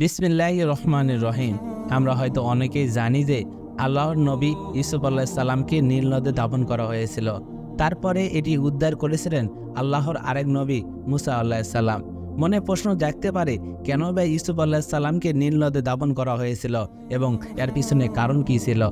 বিসমিল্লাহ রহমান রহিম। আমরা হয়তো অনেকেই জানি যে আল্লাহর নবী ইসুফ আল্লাহ সাল্লামকে নীল নদে দাপন করা হয়েছিল। তারপরে এটি উদ্ধার করেছিলেন আল্লাহর আরেক নবী মুসা আল্লাহ সাল্লাম মনে প্রশ্ন জাগতে পারে, কেন বা ইসুফ আল্লাহ সাল্লামকে নীল নদে দাপন করা হয়েছিল এবং এর পিছনে কারণ কী ছিল?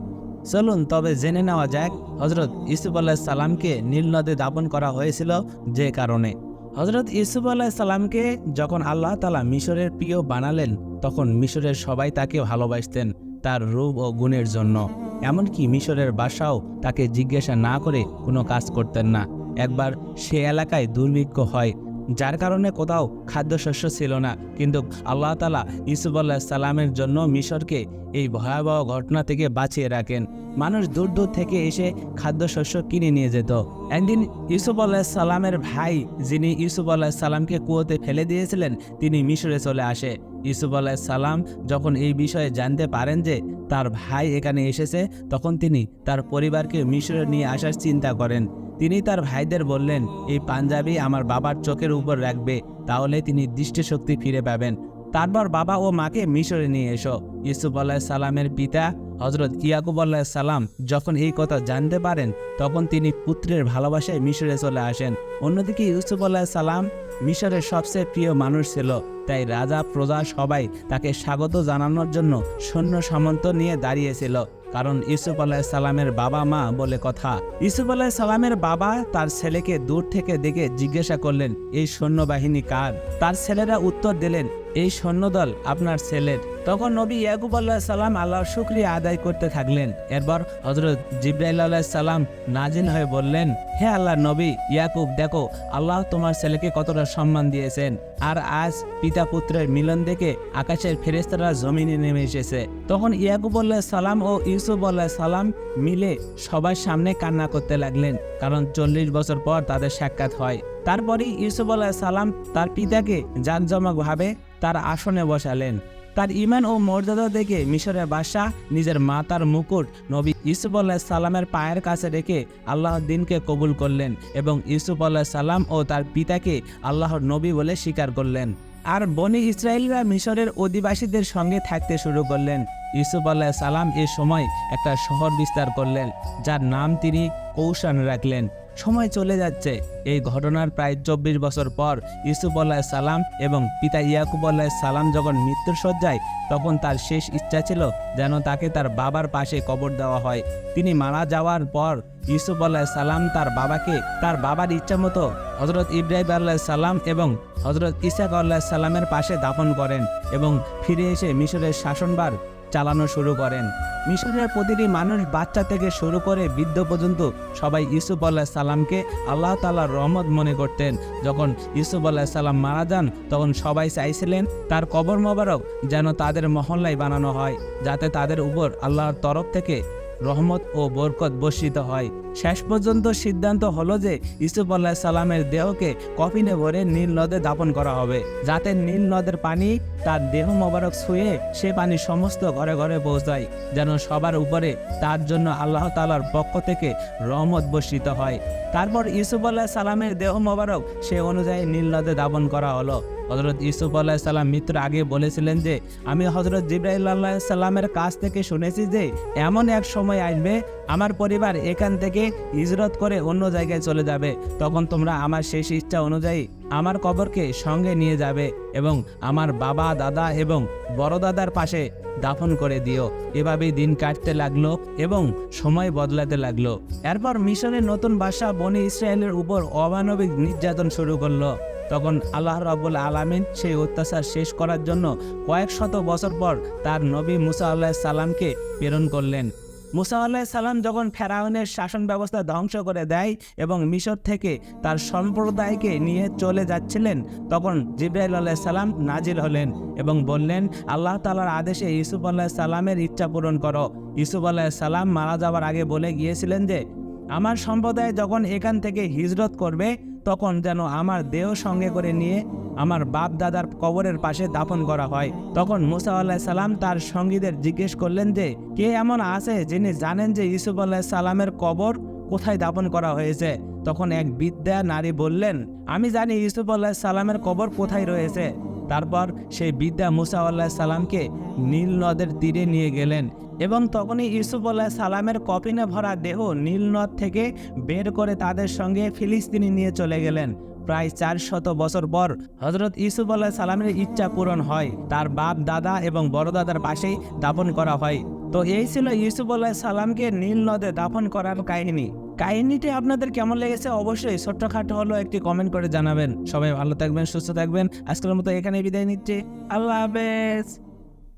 চলুন, তবে জেনে নেওয়া যাক হজরত ইসুফ আল্লাহ সাল্লামকে নীল নদে দাপন করা হয়েছিল যে কারণে। হজরত ইসুফ আল্লাহ সাল্লামকে যখন আল্লাহ তালা মিশরের প্রিয় বানালেন তখন মিশরের সবাই তাকে ভালোবাসতেন তার রূপ ও গুণের জন্য। এমনকি মিশরের বাসাও তাকে জিজ্ঞাসা না করে কোনো কাজ করতেন না। একবার সে এলাকায় দুর্ভিক্ষ হয়, যার কারণে কোথাও খাদ্যশস্য ছিল না। কিন্তু আল্লাহ তালা ইসুফ আল্লাহ সালামের জন্য মিশরকে এই ভয়াবহ ঘটনা থেকে বাঁচিয়ে রাখেন। মানুষ দূর দূর থেকে এসে খাদ্যশস্য কিনে নিয়ে যেত। একদিন ইউসুফ আল্লাহ সাল্লামের ভাই, যিনি ইউসুফ আল্লাহ সাল্লামকে কুয়োতে ফেলে দিয়েছিলেন, তিনি মিশরে চলে আসে। ইউসুফ আল্লাহ সাল্লাম যখন এই বিষয়ে জানতে পারেন যে তার ভাই এখানে এসেছে, তখন তিনি তার পরিবারকে মিশরে নিয়ে আসার চিন্তা করেন। তিনি তার ভাইদের বললেন, এই পাঞ্জাবি আমার বাবার চোখের উপর রাখবে, তাহলে তিনি দৃষ্টিশক্তি ফিরে পাবেন। তারপর বাবা ও মাকে মিশরে নিয়ে এসো। ইউসুফ আল্লাহ সালামের পিতা হজরত ইয়াকুব আল্লাহ সালাম যখন এই কথা জানতে পারেন, তখন তিনি পুত্রের ভালোবাসায় মিশরে চলে আসেন। অন্যদিকে ইউসুফ আল্লাহ সালাম মিশরের সবচেয়ে প্রিয় মানুষ ছিল। তাই রাজা, প্রজা সবাই তাকে স্বাগত জানানোর জন্য সৈন্য সামন্ত নিয়ে দাঁড়িয়েছিল। কারণ ইউসুফ আল্লাহ সালামের বাবা মা বলে কথা। ইউসুফ আল্লাহ সালামের বাবা তার ছেলেকে দূর থেকে দেখে জিজ্ঞাসা করলেন, এই সৈন্যবাহিনী কার? তার ছেলেরা উত্তর দিলেন এই সৈন্যদল আপনার ছেলের। তখন নবী ইয়াকুব আল্লাহ সালাম আল্লাহর শুক্রিয়া আদায় করতে থাকলেন। এরপর হজরত জিব্রাইল আল্লাহ সালাম নাজিল হয়ে বললেন, হে আল্লাহ নবী, ইয়াকুব, দেখো, আল্লাহ তোমার ছেলেকে কতটা সম্মান দিয়েছেন। আর আজ পিতা পুত্রের মিলন দেখে আকাশের ফেরেস্তারা জমিনে নেমে এসেছে। তখন ইয়াকুব আল্লাহ সালাম ও ইউসুফ আল্লাহ সালাম মিলে সবার সামনে কান্না করতে লাগলেন, কারণ চল্লিশ বছর পর তাদের সাক্ষাৎ হয়। তারপরেই ইউসুফ আল্লাহ সালাম তার পিতাকে জাঁকজমকভাবে তার আসনে বসালেন। তার ইমান ও মর্যাদা দেখে মিশরের বাদশাহ নিজের মাতার মুকুট নবী ইউসুফ আল্লাহ সালামের পায়ের কাছে রেখে আল্লাহর দিনকে কবুল করলেন এবং ইউসুফ আল্লাহ সালাম ও তার পিতাকে আল্লাহর নবী বলে স্বীকার করলেন। আর বনি ইসরায়েলরা মিশরের অধিবাসীদের সঙ্গে থাকতে শুরু করলেন। ইউসুফ আল্লাহ সালাম এ সময় একটা শহর বিস্তার করলেন, যার নাম তিনি কৌশান রাখলেন। সময় চলে যাচ্ছে। এই ঘটনার প্রায় চব্বিশ বছর পর ইউসুফ আল্লাহ সালাম এবং পিতা ইয়াকুব আল্লাহ সালাম যখন মৃত্যুর সজ্জায় তখন তার শেষ ইচ্ছা ছিল যেন তাকে তার বাবার পাশে কবর দেওয়া হয়। তিনি মারা যাওয়ার পর ইউসুফ আল্লাহ সালাম তার বাবাকে তার বাবার ইচ্ছা মতো হজরত ইব্রাহিম আল্লাহ সালাম এবং হজরত ইসাক আল্লাহ সালামের পাশে দাফন করেন এবং ফিরে এসে মিশরের শাসনবার চালানো শুরু করেন। মিশরের প্রতিটি মানুষ বাচ্চা থেকে শুরু করে বৃদ্ধ পর্যন্ত সবাই ইউসুফ আল্লাহ সালামকে আল্লাহ তালার রহমত মনে করতেন। যখন ইউসুফ আল্লাহ সালাম মারা যান, তখন সবাই চাইছিলেন তার কবর মোবারক যেন তাদের মহল্লায় বানানো হয়, যাতে তাদের উপর আল্লাহর তরফ থেকে রহমত ও বরকত বর্ষিত হয়। শেষ পর্যন্ত সিদ্ধান্ত হলো যে ইসুফ আল্লাহ সালামের দেহকে কফিনে ভরে নীল নদে দাপন করা হবে, যাতে নীল নদের পানি তার দেহ মোবারক ছুঁয়ে সে পানি সমস্ত ঘরে ঘরে পৌঁছায়, যেন সবার উপরে তার জন্য আল্লাহ তালার পক্ষ থেকে রহমত বর্ষিত হয়। তারপর ইসুফ আল্লাহ সালামের দেহ মোবারক সে অনুযায়ী নীল নদে দাপন করা হলো। হজরত ইউসুফ আল্লাহ সাল্লাম মৃত্যুর আগে বলেছিলেন যে, আমি হজরত জিব্রাহিল সাল্লামের কাছ থেকে শুনেছি যে, এমন এক সময় আসবে, আমার পরিবার এখান থেকে হিজরত করে অন্য জায়গায় চলে যাবে। তখন তোমরা আমার শেষ ইচ্ছা অনুযায়ী আমার কবরকে সঙ্গে নিয়ে যাবে এবং আমার বাবা, দাদা এবং বড় দাদার পাশে দাফন করে দিও। এভাবেই দিন কাটতে লাগল এবং সময় বদলাতে লাগল। এরপর মিশরের নতুন বাসা বনি ইসরায়েলের উপর অমানবিক নির্যাতন শুরু করল। তখন আল্লাহ রাবুল আলামিন সেই অত্যাচার শেষ করার জন্য কয়েক শত বছর পর তার নবী মুসা আল্লাহ সালামকে প্রেরণ করলেন। মুসা আল্লাহ সালাম যখন ফেরাউনের শাসন ব্যবস্থা ধ্বংস করে দেয় এবং মিশর থেকে তার সম্প্রদায়কে নিয়ে চলে যাচ্ছিলেন, তখন জিব্রাইল আল্লাহ সালাম নাজিল হলেন এবং বললেন, আল্লাহ তালার আদেশে ইউসুফ আল্লাহ সালামের ইচ্ছা পূরণ করো। ইউসুফ আল্লাহ সালাম মারা যাওয়ার আগে বলে গিয়েছিলেন যে আমার সম্প্রদায় যখন এখান থেকে হিজরত করবে, তখন যেন আমার দেহ সঙ্গে করে নিয়ে আমার বাপ দাদার কবরের পাশে দাফন করা হয়। তখন মুসা আল্লাহ সালাম তার সঙ্গীদের জিজ্ঞেস করলেন যে, কে এমন আছে যিনি জানেন যে ইউসুফ আল্লাহ সালামের কবর কোথায় দাফন করা হয়েছে? তখন এক বিদ্যা নারী বললেন, আমি জানি ইউসুফ আল্লাহ সালামের কবর কোথায় রয়েছে। তারপর সেই বিদ্যা মুসা আল্লাহ সালামকে নীল নদের তীরে নিয়ে গেলেন। এবং তখনই ইউসুফ আল্লাহ সালামের কপিনে ভরা দেহ নীল নদ থেকে বের করে তাদের সঙ্গে ফিলিস্তিনি নিয়ে চলে গেলেন। প্রায় চার শত বছর পর হজরত ইউসুফ আল্লাহ সালামের ইচ্ছা পূরণ হয়। তার বাপ, দাদা এবং বড় দাদার পাশেই দাপন করা হয়। তো এই ছিল ইউসুফ আল্লাহ সালামকে নীল নদে দাফন করার কাহিনী। কাহিনীটি আপনাদের কেমন লেগেছে অবশ্যই ছোট্টখাটো হলো একটি কমেন্ট করে জানাবেন। সবাই ভালো থাকবেন, সুস্থ থাকবেন। আজকের মতো এখানে বিদায় নিচ্ছি। আল্লাহ হাফেজ।